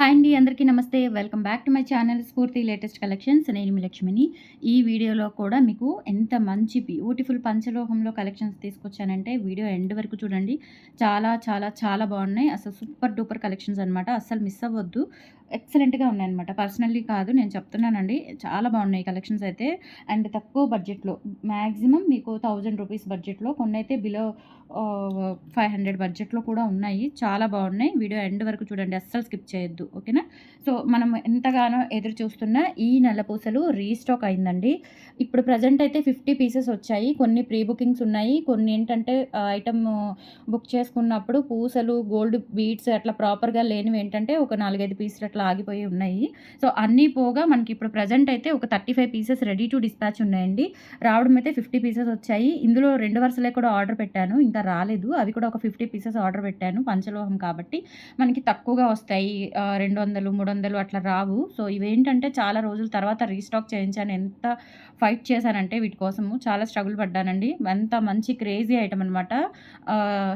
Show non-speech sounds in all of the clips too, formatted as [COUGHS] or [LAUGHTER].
Hi అండి అందరికీ నమస్తే. Welcome back to my channel Spoorthi latest collections. నేను మీ లక్ష్మిని. ఈ వీడియోలో కూడా మీకు ఎంత మంచి బ్యూటిఫుల్ పంచలోహంలో కలెక్షన్స్ తీసుకొచ్చానంటే వీడియో ఎండ్ వరకు చూడండి. చాలా చాలా చాలా బాగున్నాయి. అసలు సూపర్ డూపర్ కలెక్షన్స్ అనమాట అసలు మిస్ అవ్వద్దు. ఎక్సలెంట్గా ఉన్నాయన్నమాట. పర్సనల్లీ కాదు నేను చెప్తున్నానండి. చాలా బాగున్నాయి కలెక్షన్స్ అయితే. అండ్ తక్కువ బడ్జెట్లో మ్యాక్సిమం మీకు థౌజండ్ రూపీస్ బడ్జెట్లో కొన్ని అయితే బిలో ఫైవ్ హండ్రెడ్ బడ్జెట్లో కూడా ఉన్నాయి. చాలా బాగున్నాయి. వీడియో ఎండ్ వరకు చూడండి. అస్సలు స్కిప్ చేయొద్దు. ఓకేనా? సో మనం ఎంతగానో ఎదురు చూస్తున్న ఈ నల్లపూసలు రీస్టాక్ అయిందండి. ఇప్పుడు ప్రజెంట్ అయితే ఫిఫ్టీ పీసెస్ వచ్చాయి. కొన్ని ప్రీ బుకింగ్స్ ఉన్నాయి. కొన్ని ఏంటంటే ఐటమ్ బుక్ చేసుకున్నప్పుడు పూసలు గోల్డ్ బీట్స్ అట్లా ప్రాపర్గా లేనివి ఏంటంటే ఒక నాలుగైదు పీసులు అట్లా ఆగిపోయి ఉన్నాయి. సో అన్నీ పోగా మనకి ఇప్పుడు ప్రజెంట్ అయితే ఒక thirty five pieces ready to dispatch ఉన్నాయండి. రావడం అయితే ఫిఫ్టీ పీసెస్ వచ్చాయి. ఇందులో రెండు వరుసలే కూడా ఆర్డర్ పెట్టాను. ఇంకా రాలేదు. అవి కూడా ఒక ఫిఫ్టీ పీసెస్ ఆర్డర్ పెట్టాను. పంచలోహం కాబట్టి మనకి తక్కువగా వస్తాయి. రెండు వందలు మూడు వందలు అట్లా రావు. సో ఇవేంటంటే చాలా రోజుల తర్వాత రీస్టాక్ చేయించాను. ఎంత ఫైట్ చేశానంటే వీటి కోసము. చాలా స్ట్రగుల్ పడ్డానండి. ఎంత మంచి క్రేజీ ఐటమ్ అనమాట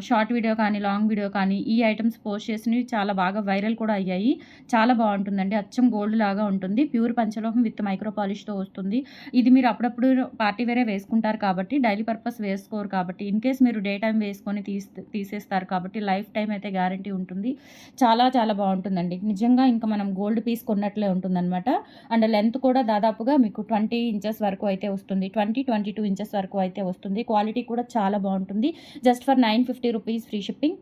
షార్ట్ వీడియో కానీ లాంగ్ వీడియో కానీ ఈ ఐటమ్స్ పోస్ట్ చేసినవి చాలా బాగా వైరల్ కూడా అయ్యాయి. చాలా బాగుంటుందండి. అచ్చం గోల్డ్ లాగా ఉంటుంది. ప్యూర్ పంచలోహం విత్ మైక్రో పాలిష్తో వస్తుంది. ఇది మీరు అప్పుడప్పుడు పార్టీ వేరే వేసుకుంటారు కాబట్టి డైలీ పర్పస్ వేసుకోరు కాబట్టి ఇన్ కేస్ మీరు డే టైం వేసుకొని తీసి తీసేస్తారు కాబట్టి లైఫ్ టైం అయితే గ్యారంటీ ఉంటుంది. చాలా చాలా బాగుంటుందండి. నిజంగా ఇంకా మనం గోల్డ్ పీస్ కొన్నట్లే ఉంటుందన్నమాట. అండ్ లెంత్ కూడా దాదాపుగా మీకు ట్వంటీ ఇంచెస్ వరకు అయితే వస్తుంది. ట్వంటీ ట్వంటీ టూ ఇంచెస్ వరకు అయితే వస్తుంది. క్వాలిటీ కూడా చాలా బాగుంటుంది. Just for nine fifty rupees free shipping.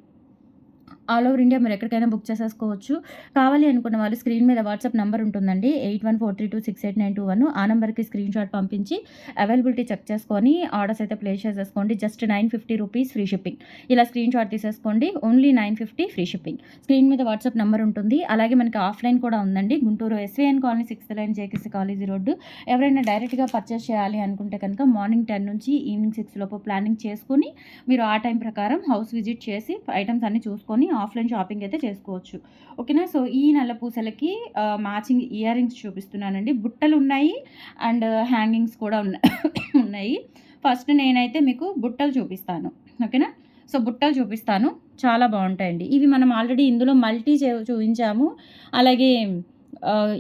All over India మీరు ఎక్కడికైనా బుక్ చేసేసుకోవచ్చు. కావాలి అనుకున్న వాళ్ళు స్క్రీన్ మీద వాట్సాప్ నెంబర్ ఉంటుందండి. Eight one four three two six eight nine two one ఆ నెంబర్కి స్క్రీన్ షాట్ పంపించి అవైలబిలిటీ చెక్ చేసుకొని ఆర్డర్స్ అయితే ప్లేస్ చేసేసుకోండి. Just nine fifty rupees free shipping. ఇలా స్క్రీన్ షాట్ తీసేసుకోండి. Only nine fifty free shipping. Screen మీద వాట్సాప్ నెంబర్ ఉంటుంది. అలాగే మనకి ఆఫ్లైన్ కూడా ఉందండి. Guntur SVN colony sixth line JKC college road. ఎవరైనా డైరెక్ట్గా పర్చేస్ చేయాలి అనుకుంటే కనుక మార్నింగ్ టెన్ నుంచి ఈవినింగ్ సిక్స్ లోపు ప్లానింగ్ చేసుకుని మీరు ఆ టైం ప్రకారం హౌస్ విజిట్ చేసి ఐటమ్స్ అన్ని చూసుకొని ఆఫ్లైన్ షాపింగ్ అయితే చేసుకోవచ్చు. ఓకేనా? సో ఈ నల్ల పూసలకి మ్యాచింగ్ ఇయర్ రింగ్స్ చూపిస్తున్నానండి. బుట్టలు ఉన్నాయి అండ్ హ్యాంగింగ్స్ కూడా [COUGHS] ఉన్నాయి. ఫస్ట్ నేనైతే మీకు బుట్టలు చూపిస్తాను. ఓకేనా? సో బుట్టలు చూపిస్తాను. చాలా బాగుంటాయండి. ఇవి మనం ఆల్రెడీ ఇందులో మల్టీ చూపించాము. అలాగే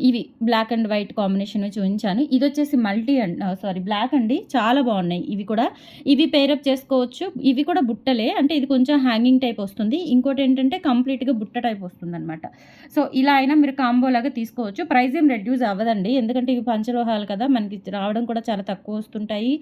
ఇవి బ్లాక్ అండ్ వైట్ కాంబినేషన్ చూపించాను ఇది వచ్చేసి మల్టీ అండ్ సారీ బ్లాక్ అండి. చాలా బాగున్నాయి. ఇవి కూడా ఇవి పేరప్ చేసుకోవచ్చు. ఇవి కూడా బుట్టలే. అంటే ఇది కొంచెం హ్యాంగింగ్ టైప్ వస్తుంది. ఇంకోటి ఏంటంటే కంప్లీట్గా బుట్ట టైప్ వస్తుంది అనమాట సో ఇలా అయినా మీరు కాంబోలాగా తీసుకోవచ్చు. ప్రైస్ ఏం రెడ్యూస్ అవ్వదండి. ఎందుకంటే ఇవి పంచలోహాలు కదా. మనకి రావడం కూడా చాలా తక్కువ వస్తుంటాయి.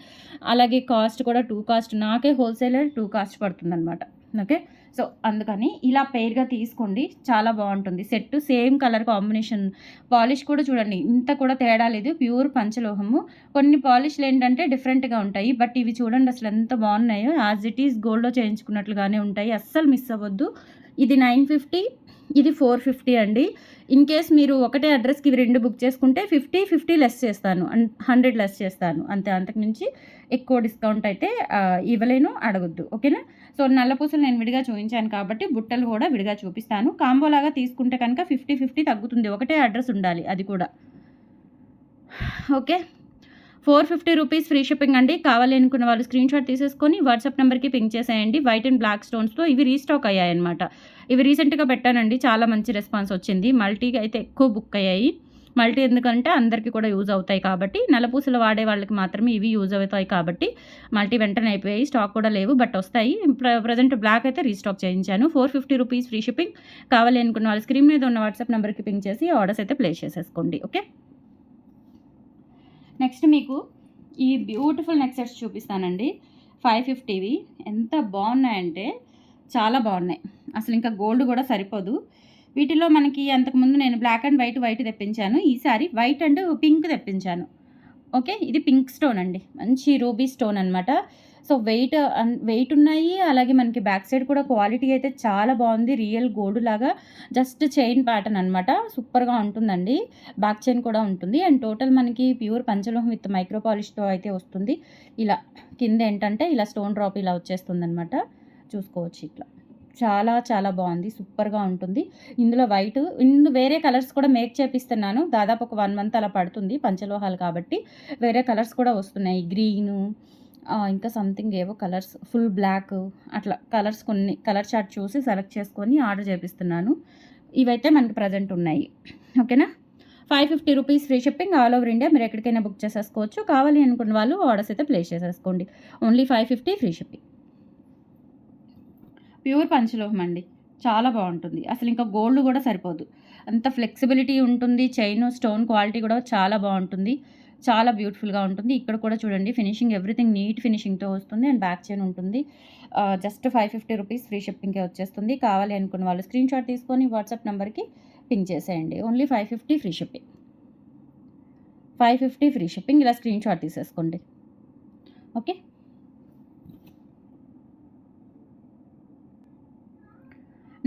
అలాగే కాస్ట్ కూడా టూ కాస్ట్ నాకే హోల్సేలర్ టూ కాస్ట్ పడుతుంది అనమాట ఓకే? సో అందుకని ఇలా పెయిర్గా తీసుకోండి. చాలా బాగుంటుంది. Set same colour combination. Polish కూడా చూడండి. ఇంత కూడా తేడా లేదు. ప్యూర్ పంచలోహము. కొన్ని పాలిష్లు ఏంటంటే డిఫరెంట్గా ఉంటాయి. బట్ ఇవి చూడండి అసలు ఎంత బాగున్నాయో. యాజ్ ఇట్ ఈస్ గోల్డ్లో చేయించుకున్నట్లుగానే ఉంటాయి. అస్సలు మిస్ అవ్వద్దు. ఇది నైన్ ఫిఫ్టీ ఇది ఫోర్ ఫిఫ్టీ అండి. ఇన్ కేస్ మీరు ఒకటే అడ్రస్కి ఇవి రెండు బుక్ చేసుకుంటే ఫిఫ్టీ ఫిఫ్టీ లెస్ చేస్తాను. హండ్రెడ్ లెస్ చేస్తాను. అంతే అంతకుమించి ఎక్కువ డిస్కౌంట్ అయితే ఇవ్వలేను అడగొద్దు. ఓకేనా? సో నల్లపూసలు నేను విడిగా చూపించాను కాబట్టి బుట్టలు కూడా విడిగా చూపిస్తాను. కాంబోలాగా తీసుకుంటే కనుక ఫిఫ్టీ ఫిఫ్టీ తగ్గుతుంది. ఒకటే అడ్రస్ ఉండాలి అది కూడా. Okay? Four fifty rupees free shipping అండి. కావాలి అనుకున్న వాళ్ళు స్క్రీన్ షాట్ తీసేసుకొని వాట్సాప్ నెంబర్కి పింక్ చేసేయండి. వైట్ అండ్ బ్లాక్ స్టోన్స్తో ఇవి రీస్టాక్ అయ్యాయన్నమాట. ఇవి రీసెంట్గా పెట్టానండి. చాలా మంచి రెస్పాన్స్ వచ్చింది. మల్టీగా అయితే ఎక్కువ బుక్ అయ్యాయి. మల్టీ ఎందుకంటే అందరికీ కూడా యూజ్ అవుతాయి కాబట్టి నలపూసలు వాడే వాళ్ళకి మాత్రమే ఇవి యూజ్ అవుతాయి కాబట్టి మల్టీ వెంటనే అయిపోయాయి. స్టాక్ కూడా లేవు బట్ వస్తాయి. ప్రజెంట్ బ్లాక్ అయితే రీస్టాక్ చేయించాను. Four fifty rupees free shipping. కావాలి అనుకున్న వాళ్ళు స్క్రీన్ మీద ఉన్న వాట్సాప్ నెంబర్కి పింక్ చేసి ఆర్డర్స్ అయితే ప్లేస్ చేసేసుకోండి. ఓకే? నెక్స్ట్ మీకు ఈ బ్యూటిఫుల్ నెక్ సెట్స్ చూపిస్తానండి. ఫైవ్ ఫిఫ్టీవి. ఎంత బాగున్నాయంటే చాలా బాగున్నాయి. అసలు ఇంకా గోల్డ్ కూడా సరిపోదు. వీటిలో మనకి అంతకుముందు నేను బ్లాక్ అండ్ వైట్ వైట్ తెప్పించాను. ఈసారి వైట్ అండ్ పింక్ తెప్పించాను. ఓకే? ఇది పింక్ స్టోన్ అండి. మంచి రూబీ స్టోన్ అనమాట సో వెయిట్ వెయిట్ ఉన్నాయి. అలాగే మనకి బ్యాక్ సైడ్ కూడా క్వాలిటీ అయితే చాలా బాగుంది. రియల్ గోల్డ్ లాగా జస్ట్ చైన్ ప్యాటర్న్ అనమాట సూపర్గా ఉంటుందండి. బ్యాక్ చైన్ కూడా ఉంటుంది. అండ్ టోటల్ మనకి ప్యూర్ పంచలోహం విత్ మైక్రో పాలిష్తో అయితే వస్తుంది. ఇలా కింద ఏంటంటే ఇలా స్టోన్ డ్రాప్ ఇలా వచ్చేస్తుంది అనమాట చూసుకోవచ్చు ఇట్లా. చాలా చాలా బాగుంది. సూపర్గా ఉంటుంది. ఇందులో వైట్ ఇందు వేరే కలర్స్ కూడా మేక్ చేపిస్తున్నాను. దాదాపు ఒక వన్ మంత్ అలా పడుతుంది పంచలోహాలు కాబట్టి. వేరే కలర్స్ కూడా వస్తున్నాయి. గ్రీను ఇంకా సంథింగ్ ఏవో కలర్స్ ఫుల్ బ్లాక్ అట్లా కలర్స్ కొన్ని కలర్ చార్ట్ చూసి సెలెక్ట్ చేసుకొని ఆర్డర్ చేపిస్తున్నాను. ఇవైతే మనకి ప్రజెంట్ ఉన్నాయి. ఓకేనా five fifty rupees free shipping all over India మీరు ఎక్కడికైనా బుక్ చేసేసుకోవచ్చు. కావాలి అనుకున్న వాళ్ళు ఆర్డర్స్ అయితే ప్లేస్ చేసేసుకోండి. Only five fifty free shipping pure పంచలోహం అండి. చాలా బాగుంటుంది. అసలు ఇంకా గోల్డ్ కూడా సరిపోదు. అంత ఫ్లెక్సిబిలిటీ ఉంటుంది. చైన్ స్టోన్ క్వాలిటీ కూడా చాలా బాగుంటుంది. చాలా బ్యూటిఫుల్గా ఉంటుంది. ఇక్కడ కూడా చూడండి ఫినిషింగ్ ఎవ్రీథింగ్ నీట్ ఫినిషింగ్తో వస్తుంది అండ్ బ్యాక్ చైన్ ఉంటుంది. Just five fifty rupees free షిప్పింగ్కే వచ్చేస్తుంది. కావాలి అనుకున్న వాళ్ళు స్క్రీన్ షాట్ తీసుకొని వాట్సాప్ నెంబర్కి పింక్ చేసేయండి. Only five fifty free shipping five fifty free shipping ఇలా స్క్రీన్ షాట్ తీసేసుకోండి. ఓకే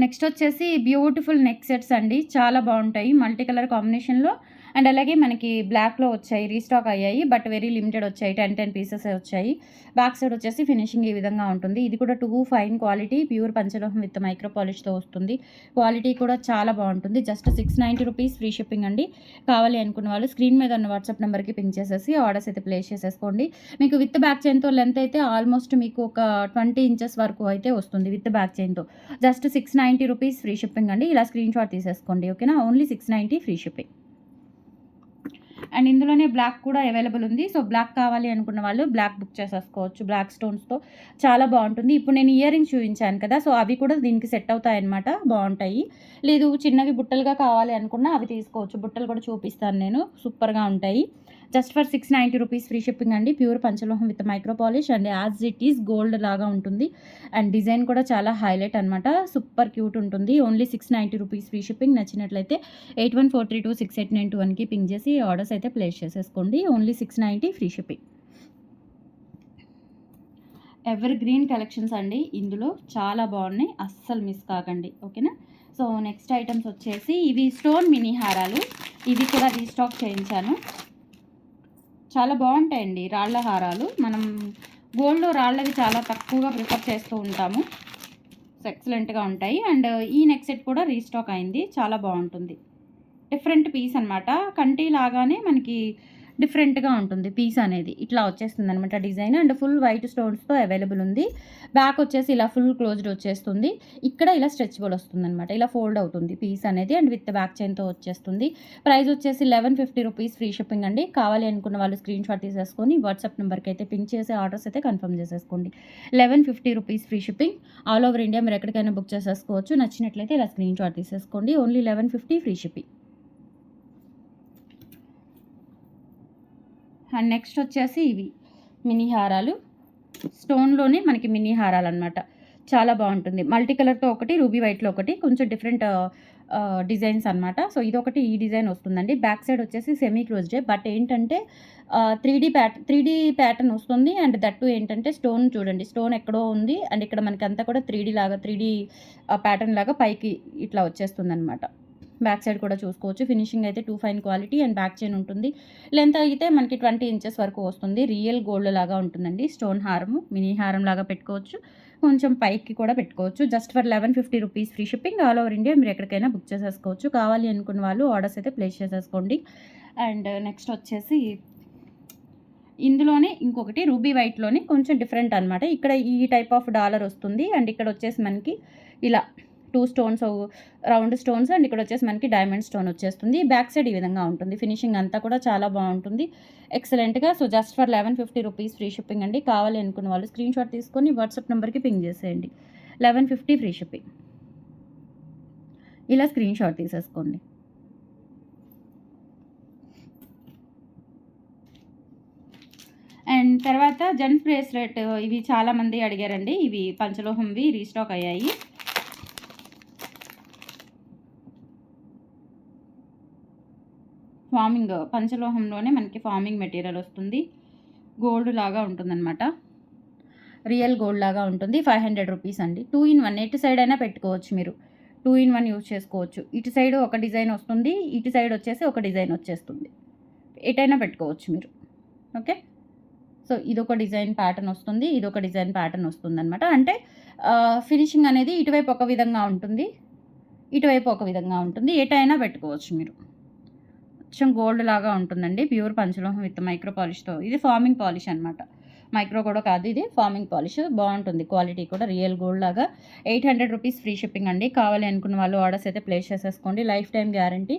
నెక్స్ట్ వచ్చేసి బ్యూటిఫుల్ నెక్ సెట్స్ అండి. చాలా బాగుంటాయి. మల్టీ కలర్ కాంబినేషన్లో అండ్ అలాగే మనకి బ్లాక్లో వచ్చాయి రీస్టాక్ అయ్యాయి బట్ వెరీ లిమిటెడ్ వచ్చాయి టెన్ టెన్ పీసెస్ వచ్చాయి. బ్యాక్ సైడ్ వచ్చేసి ఫినిషింగ్ ఈ విధంగా ఉంటుంది. ఇది కూడా too fine quality pure పంచలోహం with micro పాలిష్తో వస్తుంది. క్వాలిటీ కూడా చాలా బాగుంటుంది. Just six ninety rupees free shipping అండి. కావాలి అనుకున్న వాళ్ళు స్క్రీన్ మీద ఉన్న వాట్సాప్ నెంబర్కి పింక్ చేసేసి ఆర్డర్స్ అయితే ప్లేస్ చేసేసుకోండి. మీకు విత్ బ్యాక్ చైన్తో లెంత్ అయితే ఆల్మోస్ట్ మీకు ఒక ట్వంటీ ఇంచెస్ వరకు అయితే వస్తుంది with back చైన్తో. Just six ninety rupees free shipping అండి. ఇలా స్క్రీన్ షాట్ తీసేసుకోండి ఓకేనా? Only six ninety free shipping. And ఇందులోనే బ్లాక్ కూడా అవైలబుల్ ఉంది. సో బ్లాక్ కావాలి అనుకున్న వాళ్ళు బ్లాక్ బుక్ చేసేసుకోవచ్చు. బ్లాక్ స్టోన్స్తో చాలా బాగుంటుంది. ఇప్పుడు నేను ఇయర్ రింగ్స్ చూపించాను కదా సో అవి కూడా దీనికి సెట్ అవుతాయి అనమాట బాగుంటాయి. లేదు చిన్నవి బుట్టలుగా కావాలి అనుకున్నా అవి తీసుకోవచ్చు. బుట్టలు కూడా చూపిస్తాను నేను. సూపర్గా ఉంటాయి. Just for six ninety rupees free shipping అండి. Pure పంచలోహం with micro polish and as it is gold లాగా ఉంటుంది. అండ్ డిజైన్ కూడా చాలా హైలైట్ అనమాట సూపర్ క్యూట్ ఉంటుంది. Only six ninety rupees free shipping. నచ్చినట్లయితే eight one four three two six eight nine two వన్కి ping చేసి ఆర్డర్స్ అయితే ప్లేస్ చేసేసుకోండి. Only six ninety free shipping. Evergreen collections అండి. ఇందులో చాలా బాగున్నాయి. అస్సలు మిస్ కాకండి. ఓకేనా? సో నెక్స్ట్ ఐటమ్స్ వచ్చేసి ఇవి స్టోన్ మినీ హారాలు. ఇవి కూడా రీస్టాక్ చేయించాను. చాలా బాగుంటాయండి రాళ్ళ హారాలు. మనం గోల్డ్ రాళ్ళవి చాలా తక్కువగా ప్రిఫర్ చేస్తూ ఉంటాము. ఎక్సలెంట్గా ఉంటాయి. అండ్ ఈ నెక్ సెట్ కూడా రీస్టాక్ అయింది. చాలా బాగుంటుంది. డిఫరెంట్ పీస్ అనమాట కంటి లాగానే మనకి డిఫరెంట్గా ఉంటుంది. పీస్ అనేది ఇట్లా వచ్చేస్తుంది అనమాట డిజైన్. అండ్ ఫుల్ వైట్ స్టోన్స్తో అవైలబుల్ ఉంది. బ్యాక్ వచ్చేసి ఇలా ఫుల్ క్లోజ్డ్ వచ్చేస్తుంది. ఇక్కడ ఇలా స్ట్రెచబుల్ వస్తుంది అనమాట ఇలా ఫోల్డ్ అవుతుంది పీస్ అనేది అండ్ విత్ బ్యాక్ చైన్తో వచ్చేస్తుంది. ప్రైస్ వచ్చేసి eleven fifty rupees free shipping అండి. కావాలి అనుకున్న వాళ్ళు స్క్రీన్ షాట్ తీసేసుకొని వాట్సాప్ నెంబర్కి అయితే పింక్ చేసే ఆర్డర్స్ అయితే కన్ఫర్మ్ చేసేసుకోండి. Eleven fifty rupees free shipping. All over India మీరు ఎక్కడికైనా బుక్ చేసేసుకోవచ్చు. నచ్చినట్లయితే ఇలా స్క్రీన్ షాట్ తీసేసుకోండి. Only eleven fifty free shipping. And next వచ్చేసి ఇవి మినీ హారాలు. స్టోన్లోనే మనకి మినీ హారాలు అనమాట చాలా బాగుంటుంది. మల్టీ కలర్తో ఒకటి రూబీ వైట్లో ఒకటి కొంచెం డిఫరెంట్ డిజైన్స్ అనమాట సో ఇది ఒకటి ఈ డిజైన్ వస్తుందండి. బ్యాక్ సైడ్ వచ్చేసి సెమీ క్లోజ్డే బట్ ఏంటంటే three D pat three D pattern వస్తుంది. అండ్ దట్టు ఏంటంటే స్టోన్ చూడండి. స్టోన్ ఎక్కడో ఉంది. అండ్ ఇక్కడ మనకి అంతా కూడా త్రీ డీ లాగా త్రీ డీ ప్యాటర్న్ లాగా పైకి ఇట్లా వచ్చేస్తుంది అనమాట బ్యాక్ సైడ్ కూడా చూసుకోవచ్చు. ఫినిషింగ్ అయితే too fine quality and back chain ఉంటుంది. లెంత్ అయితే మనకి ట్వంటీ ఇంచెస్ వరకు వస్తుంది. రియల్ గోల్డ్ లాగా ఉంటుందండి. స్టోన్ హారము మినీ హారం లాగా పెట్టుకోవచ్చు. కొంచెం పైకి కూడా పెట్టుకోవచ్చు. Just for eleven fifty rupees free shipping all over India. మీరు ఎక్కడికైనా బుక్ చేసేసుకోవచ్చు. కావాలి అనుకున్న వాళ్ళు ఆర్డర్స్ అయితే ప్లేస్ చేసేసుకోండి. అండ్ నెక్స్ట్ వచ్చేసి ఇందులోనే ఇంకొకటి రూబీ వైట్లోనే కొంచెం డిఫరెంట్ అనమాట ఇక్కడ ఈ టైప్ ఆఫ్ డాలర్ వస్తుంది. అండ్ ఇక్కడ వచ్చేసి మనకి ఇలా two stones round stones and ఇక్కడ వచ్చేసి మనకి డైమండ్ స్టోన్ వచ్చేస్తుంది. బ్యాక్ సైడ్ ఈ విధంగా ఉంటుంది. ఫినిషింగ్ అంతా కూడా చాలా బాగుంటుంది. ఎక్సలెంట్గా so just for eleven fifty rupees free shipping అండి. కావాలి అనుకున్న వాళ్ళు స్క్రీన్ షాట్ తీసుకొని వాట్సాప్ నెంబర్కి పింగ్ చేసేయండి. లెవెన్ ఫిఫ్టీ ఫ్రీ షిప్పింగ్ ఇలా స్క్రీన్ షాట్ తీసేసుకోండి. అండ్ తర్వాత జెంట్స్ బ్రేస్లెట్ ఇవి చాలామంది అడిగారండి. ఇవి పంచలోహంవి రీస్టాక్ అయ్యాయి. ఫార్మింగ్ పంచలోహంలోనే మనకి ఫార్మింగ్ మెటీరియల్ వస్తుంది. గోల్డ్ లాగా ఉంటుందన్నమాట. రియల్ గోల్డ్ లాగా ఉంటుంది. ఫైవ్ హండ్రెడ్ రూపీస్ అండి. టూ ఇన్ వన్ ఎటు సైడ్ అయినా పెట్టుకోవచ్చు మీరు. టూ ఇన్ వన్ యూజ్ చేసుకోవచ్చు. ఇటు సైడ్ ఒక డిజైన్ వస్తుంది. ఇటు సైడ్ వచ్చేసి ఒక డిజైన్ వచ్చేస్తుంది. ఎటైనా పెట్టుకోవచ్చు మీరు. ఓకే? సో ఇదొక డిజైన్ ప్యాటర్న్ వస్తుంది. ఇదొక డిజైన్ ప్యాటర్న్ వస్తుంది అనమాట అంటే ఫినిషింగ్ అనేది ఇటువైపు ఒక విధంగా ఉంటుంది. ఇటువైపు ఒక విధంగా ఉంటుంది. ఎటైనా పెట్టుకోవచ్చు మీరు. కొంచెం గోల్డ్ లాగా ఉంటుందండి. ప్యూర్ పంచలోహం విత్ మైక్రో పాలిష్తో. ఇది ఫార్మింగ్ పాలిష్ అనమాట మైక్రో కూడా కాదు ఇది ఫార్మింగ్ పాలిష్. బాగుంటుంది. క్వాలిటీ కూడా రియల్ గోల్డ్ లాగా. Eight hundred rupees free shipping అండి. కావాలి అనుకున్న వాళ్ళు ఆర్డర్స్ అయితే ప్లేస్ చేసేసుకోండి. Life time guarantee.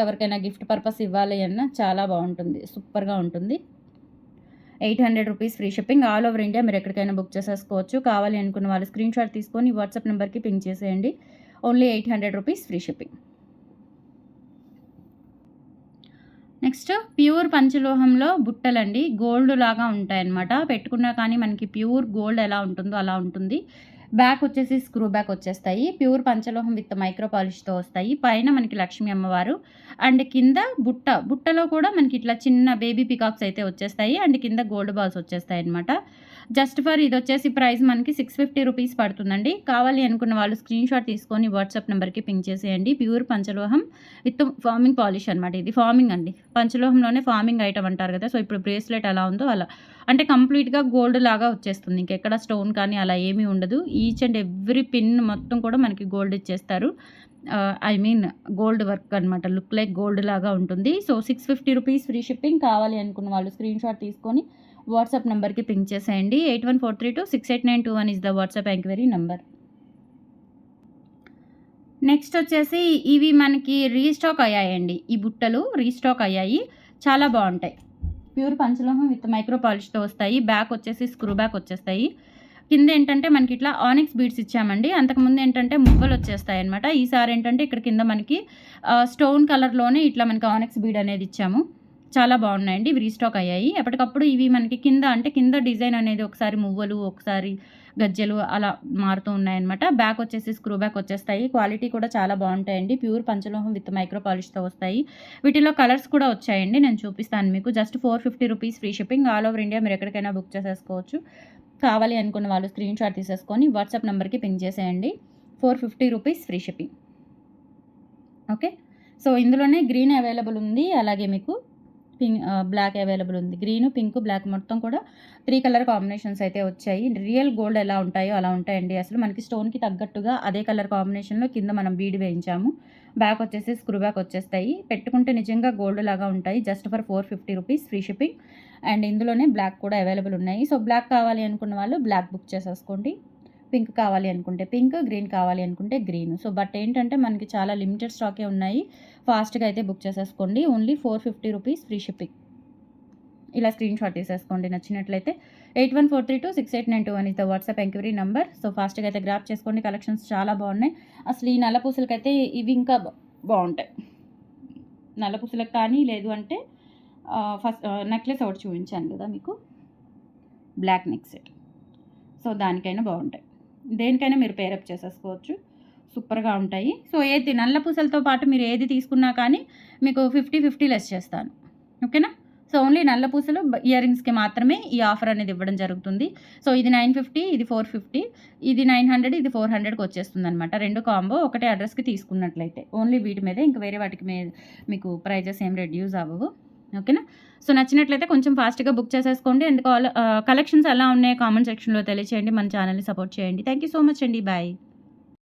ఎవరికైనా గిఫ్ట్ పర్పస్ ఇవ్వాలి అన్నా చాలా బాగుంటుంది. సూపర్గా ఉంటుంది. Eight hundred rupees free shipping all over India. మీరు ఎక్కడికైనా బుక్ చేసేసుకోవచ్చు. కావాలి అనుకున్న వాళ్ళు స్క్రీన్ షాట్ తీసుకొని వాట్సాప్ నెంబర్కి పింక్ చేసేయండి. Only eight hundred rupees free shipping. Next pure పంచలోహంలో బుట్టలండి గోల్డ్ లాగా ఉంటాయన్నమాట. పెట్టుకున్నా కానీ మనకి ప్యూర్ గోల్డ్ ఎలా ఉంటుందో అలా ఉంటుంది. బ్యాక్ వచ్చేసి స్క్రూ బ్యాక్ వచ్చేస్తాయి. ప్యూర్ పంచలోహం విత్ మైక్రో పాలిష్తో వస్తాయి. పైన మనకి లక్ష్మీ అమ్మవారు. అండ్ కింద బుట్ట. బుట్టలో కూడా మనకి ఇట్లా చిన్న బేబీ పికాక్స్ అయితే వచ్చేస్తాయి. అండ్ కింద గోల్డ్ బాల్స్ వచ్చేస్తాయి అనమాట జస్ట్ ఫర్ ఇది వచ్చేసి ప్రైస్ మనకి సిక్స్ ఫిఫ్టీ రూపీస్ పడుతుందండి. కావాలి అనుకున్న వాళ్ళు స్క్రీన్ షాట్ తీసుకొని వాట్సాప్ నెంబర్కి పింక్ చేసేయండి. ప్యూర్ పంచలోహం విత్ ఫార్మింగ్ పాలిష్ అనమాట ఇది. ఫార్మింగ్ అండి. పంచలోహంలోనే ఫార్మింగ్ ఐటమ్ అంటారు కదా. సో ఇప్పుడు బ్రేస్లెట్ ఎలా ఉందో అలా. అంటే కంప్లీట్గా గోల్డ్ లాగా వచ్చేస్తుంది. ఇంకెక్కడ స్టోన్ కానీ అలా ఏమీ ఉండదు. ఈచ్ అండ్ ఎవ్రీ పిన్ మొత్తం కూడా మనకి గోల్డ్ ఇచ్చేస్తారు. ఐ మీన్ గోల్డ్ వర్క్ అనమాట లుక్ లైక్ గోల్డ్ లాగా ఉంటుంది. So six fifty rupees free shipping కావాలి అనుకున్న వాళ్ళు స్క్రీన్ షాట్ తీసుకొని వాట్సాప్ నెంబర్కి పింక్ చేసేయండి. Eight one four three two six eight nine two one is the WhatsApp enquiry number. Next వచ్చేసి ఇవి మనకి రీస్టాక్ అయ్యాయండి. ఈ బుట్టలు రీస్టాక్ అయ్యాయి. చాలా బాగుంటాయి. ప్యూర్ పంచలోహం విత్ మైక్రో పాలిష్తో వస్తాయి. బ్యాక్ వచ్చేసి స్క్రూ బ్యాక్ వచ్చేస్తాయి. కింద ఏంటంటే మనకి ఇట్లా ఆనిక్స్ బీడ్స్ ఇచ్చామండి. అంతకుముందు ఏంటంటే మువ్వలు వచ్చేస్తాయి అనమాట ఈసారి ఏంటంటే ఇక్కడ కింద మనకి స్టోన్ కలర్లోనే ఇట్లా మనకి ఆనిక్స్ బీడ్ అనేది ఇచ్చాము. చాలా బాగున్నాయండి. ఇవి రీస్టాక్ అయ్యాయి. ఎప్పటికప్పుడు ఇవి మనకి కింద అంటే కింద డిజైన్ అనేది ఒకసారి మువ్వలు ఒకసారి గజ్జెలు అలా మారుతూ ఉన్నాయన్నమాట. బ్యాక్ వచ్చేసి స్క్రూ బ్యాక్ వచ్చేస్తాయి. క్వాలిటీ కూడా చాలా బాగుంటాయండి. ప్యూర్ పంచలోహం విత్ మైక్రో పాలిష్తో వస్తాయి. వీటిలో కలర్స్ కూడా వచ్చాయండి. నేను చూపిస్తాను మీకు. Just four fifty rupees free shipping. All over India మీరు ఎక్కడికైనా బుక్ చేసేసుకోవచ్చు. కావాలి అనుకున్న వాళ్ళు స్క్రీన్ షాట్ తీసేసుకొని వాట్సాప్ నెంబర్కి పింక్ చేసేయండి. Four fifty rupees free shipping. Okay? So ఇందులోనే గ్రీన్ అవైలబుల్ ఉంది. అలాగే మీకు పింక్ బ్లాక్ అవైలబుల్ ఉంది. గ్రీన్ పింక్ బ్లాక్ మొత్తం కూడా త్రీ కలర్ కాంబినేషన్స్ అయితే వచ్చాయి. రియల్ గోల్డ్ ఎలా ఉంటాయో అలా ఉంటాయండి. అసలు మనకి స్టోన్కి తగ్గట్టుగా అదే కలర్ కాంబినేషన్లో కింద మనం బీడ్ వేయించాము. బ్యాక్ వచ్చేసి స్క్రూ బ్యాక్ వచ్చేస్తాయి. పెట్టుకుంటే నిజంగా గోల్డ్ లాగా ఉంటాయి. Just for four fifty rupees free shipping and ఇందులోనే బ్లాక్ కూడా అవైలబుల్ ఉన్నాయి. సో బ్లాక్ కావాలి అనుకున్న వాళ్ళు బ్లాక్ బుక్ చేసేసుకోండి. పింక్ కావాలి అనుకుంటే పింక్ గ్రీన్ కావాలి అనుకుంటే గ్రీన్. సో బట్ ఏంటంటే మనకి చాలా లిమిటెడ్ స్టాకే ఉన్నాయి. ఫాస్ట్గా అయితే బుక్ చేసేసుకోండి. Only four fifty rupees free shipping ఇలా స్క్రీన్ షాట్ తీసేసుకోండి. నచ్చినట్లయితే eight one four three two six eight nine two one is the WhatsApp enquiry number so ఫాస్ట్గా అయితే గ్రాప్ చేసుకోండి. కలెక్షన్స్ చాలా బాగున్నాయి. అసలు ఈ నల్ల పూసలకైతే ఇవి ఇంకా బాగుంటాయి. నల్ల పూసలకు కానీ లేదు అంటే ఫస్ట్ నెక్లెస్ ఒకటి చూపించాను కదా మీకు. బ్లాక్ నెక్ సెట్ సో దానికైనా బాగుంటాయి. దేనికైనా మీరు పేరప్ చేసేసుకోవచ్చు. సూపర్గా ఉంటాయి. సో ఏది నల్ల పూసలతో పాటు మీరు ఏది తీసుకున్నా కానీ మీకు ఫిఫ్టీ ఫిఫ్టీ లెస్ చేస్తాను. ఓకేనా? సో ఓన్లీ నల్ల పూసలు ఇయర్ రింగ్స్కి మాత్రమే ఈ ఆఫర్ అనేది ఇవ్వడం జరుగుతుంది. సో ఇది నైన్ ఫిఫ్టీ ఇది ఫోర్ ఫిఫ్టీ ఇది నైన్ హండ్రెడ్ ఇది ఫోర్ హండ్రెడ్కి వచ్చేస్తుంది అనమాట రెండు కాంబో ఒకటే అడ్రస్కి తీసుకున్నట్లయితే. ఓన్లీ వీటి మీద ఇంకా వేరే వాటికి మీద మీకు ప్రైజెస్ ఏం రెడ్యూస్ అవ్వవు. ఓకేనా? సో నచ్చినట్లయితే కొంచెం ఫాస్ట్గా బుక్ చేసేసుకోండి. అండ్ కలెక్షన్స్ ఎలా ఉన్నాయో కామెంట్ సెక్షన్లో తెలియచేయండి. మన ఛానల్ని సపోర్ట్ చేయండి. థ్యాంక్ యూ సో మచ్ అండి. బాయ్.